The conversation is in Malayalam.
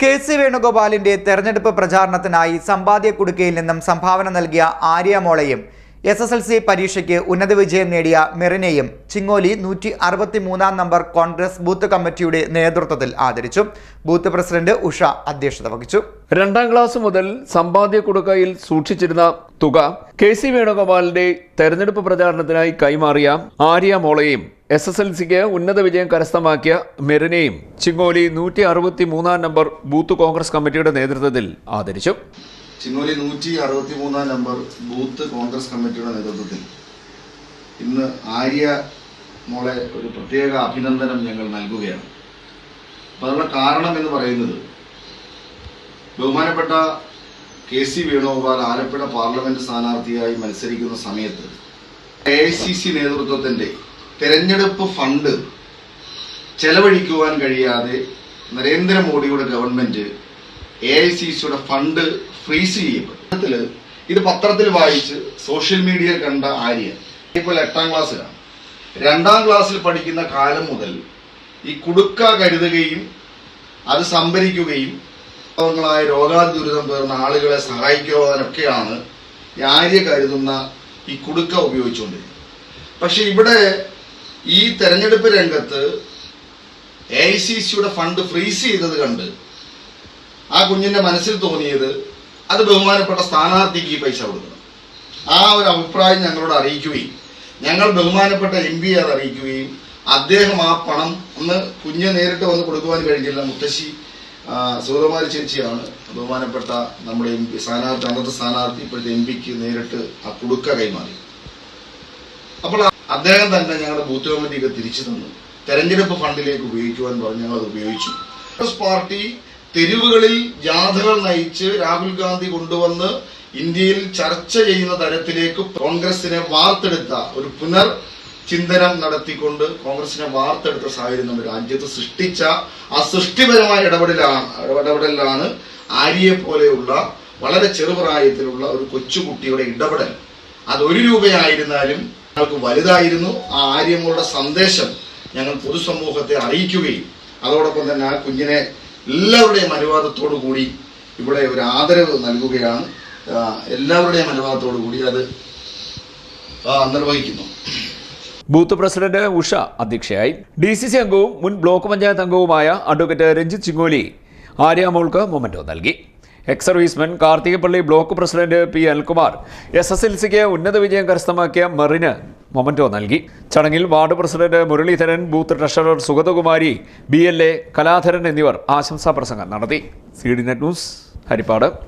കെ സി വേണുഗോപാലിന്റെ തെരഞ്ഞെടുപ്പ് പ്രചാരണത്തിനായി സമ്പാദ്യ കുടുക്കയിൽ നിന്നും സംഭാവന നൽകിയ ആര്യമോളയും എസ് എസ് എൽ സി പരീക്ഷയ്ക്ക് ഉന്നത വിജയം നേടിയ മെറിനെയും ചിങ്ങോലി നൂറ്റി അറുപത്തി മൂന്നാം നമ്പർ കോൺഗ്രസ് ബൂത്ത് കമ്മിറ്റിയുടെ നേതൃത്വത്തിൽ ആദരിച്ചു. ബൂത്ത് പ്രസിഡന്റ് ഉഷ അധ്യക്ഷത വഹിച്ചു. രണ്ടാം ക്ലാസ് മുതൽ സമ്പാദ്യ കൊടുക്കയിൽ സൂക്ഷിച്ചിരുന്ന തുക കെ സി വേണുഗോപാലിന്റെ തെരഞ്ഞെടുപ്പ് പ്രചാരണത്തിനായി കൈമാറിയ ആര്യ മോളയും എസ് എസ് എൽ സിക്ക് ഉന്നത വിജയം കരസ്ഥമാക്കിയ മെറിനെയും ചിങ്ങോലി നൂറ്റി അറുപത്തി മൂന്നാം നമ്പർ ബൂത്ത് കോൺഗ്രസ് കമ്മിറ്റിയുടെ നേതൃത്വത്തിൽ ആദരിച്ചു. ചിങ്ങോലി നൂറ്റി അറുപത്തി മൂന്നാം നമ്പർ ബൂത്ത് കോൺഗ്രസ് കമ്മിറ്റിയുടെ നേതൃത്വത്തിൽ ഇന്ന് ആര്യ മോളെ ഒരു പ്രത്യേക അഭിനന്ദനം ഞങ്ങൾ നൽകുകയാണ്. അപ്പം അതിനുള്ള കാരണം എന്ന് പറയുന്നത് ബഹുമാനപ്പെട്ട K C Venugopal Alappuzha parliament സ്ഥാനാർത്ഥിയായി മത്സരിക്കുന്ന സമയത്ത് എ ഐ സി സി നേതൃത്വത്തിന്റെ തെരഞ്ഞെടുപ്പ് ഫണ്ട് ചെലവഴിക്കുവാൻ കഴിയാതെ നരേന്ദ്രമോദിയുടെ ഗവൺമെന്റ് എ ഐ സി സിയുടെ ഫണ്ട് ഫ്രീസ് ചെയ്യപ്പെട്ടു ഇത് പത്രത്തിൽ വായിച്ച് സോഷ്യൽ മീഡിയ കണ്ട ആര്യ. ഇപ്പോൾ എട്ടാം ക്ലാസ്സിലാണ്. രണ്ടാം ക്ലാസ്സിൽ പഠിക്കുന്ന കാലം മുതൽ ഈ കുടുക്ക കരുതുകയും അത് സംഭരിക്കുകയും പാവങ്ങളായ രോഗാതി ദുരിതം പേർന്ന ആളുകളെ സഹായിക്കുവാനൊക്കെയാണ് ആര്യ കരുതുന്ന ഈ കുടുക്ക ഉപയോഗിച്ചുകൊണ്ടിരിക്കുന്നത്. പക്ഷെ ഇവിടെ ഈ തെരഞ്ഞെടുപ്പ് രംഗത്ത് എ ഐ സി സിയുടെ ഫണ്ട് ഫ്രീസ് ചെയ്തത് കണ്ട് ആ കുഞ്ഞിന്റെ മനസ്സിൽ തോന്നിയത് അത് ബഹുമാനപ്പെട്ട സ്ഥാനാർത്ഥിക്ക് ഈ പൈസ കൊടുക്കണം. ആ ഒരു അഭിപ്രായം ഞങ്ങളോട് അറിയിക്കുകയും ഞങ്ങൾ ബഹുമാനപ്പെട്ട എം പി അത് അറിയിക്കുകയും അദ്ദേഹം ആ പണം ഒന്ന് കുഞ്ഞ് നേരിട്ട് വന്ന് കൊടുക്കുവാൻ കഴിഞ്ഞില്ല. മുത്തശ്ശി ആ, സുഗതകുമാരി ചേച്ചിയാണ് ബഹുമാനപ്പെട്ട നമ്മുടെ എം പി സ്ഥാനാർത്ഥി അന്നത്തെ സ്ഥാനാർത്ഥി ഇപ്പോഴത്തെ എം പിക്ക് നേരിട്ട് ആ കുടുക്ക കൈമാറി. അപ്പോൾ അദ്ദേഹം തന്നെ ഞങ്ങളുടെ ബൂത്ത് കമ്മിറ്റിയൊക്കെ തിരിച്ചു തന്നു. തെരഞ്ഞെടുപ്പ് ഫണ്ടിലേക്ക് ഉപയോഗിക്കുവാൻ പറഞ്ഞ് ഞങ്ങളത് ഉപയോഗിച്ചു. കോൺഗ്രസ് പാർട്ടി തെരുവുകളിൽ ജാഥകൾ നയിച്ച് രാഹുൽ ഗാന്ധി കൊണ്ടുവന്ന് ഇന്ത്യയിൽ ചർച്ച ചെയ്യുന്ന തരത്തിലേക്ക് കോൺഗ്രസിനെ വാർത്തെടുത്ത ഒരു പുനർ ചിന്തനം നടത്തിക്കൊണ്ട് കോൺഗ്രസിനെ വാർത്തെടുത്ത സാഹചര്യം നമ്മൾ രാജ്യത്ത് സൃഷ്ടിച്ച ആ സൃഷ്ടിപരമായ ഇടപെടലാണ് ഇടപെടലാണ് ആര്യയെ പോലെയുള്ള വളരെ ചെറുപ്രായത്തിലുള്ള ഒരു കൊച്ചുകുട്ടിയുടെ ഇടപെടൽ. അത് ഒരു രൂപയായിരുന്നാലും ഞങ്ങൾക്ക് വലുതായിരുന്നു. ആ ആര്യങ്ങളുടെ സന്ദേശം ഞങ്ങൾ പൊതുസമൂഹത്തെ അറിയിക്കുകയും അതോടൊപ്പം തന്നെ ആ കുഞ്ഞിനെ എല്ലാവരുടെയും അനുവാദത്തോടു കൂടി ഇവിടെ ഒരു ആദരവ് നൽകുകയാണ്. എല്ലാവരുടെയും അനുവാദത്തോടു കൂടി അത് നിർവഹിക്കുന്നു. ബൂത്ത് പ്രസിഡന്റ് ഉഷ അധ്യക്ഷയായി. ഡി സി സി അംഗവും മുൻ ബ്ലോക്ക് പഞ്ചായത്ത് അംഗവുമായ അഡ്വക്കേറ്റ് രഞ്ജിത്ത് ചിങ്ങോലി ആര്യാമോൾക്ക് മൊമെന്റോ നൽകി. Ex servicemen Karthikappally block president P Alkumar S S L സിക്ക് ഉന്നത വിജയം കരസ്ഥമാക്കിയ മെറിന് മൊമെന്റോ നൽകി. ചടങ്ങിൽ ward president Muraleedharan booth treasurer Sugathakumari B L A Kaladharan എന്നിവർ ആശംസാ പ്രസംഗം നടത്തി. C D net news Haripad.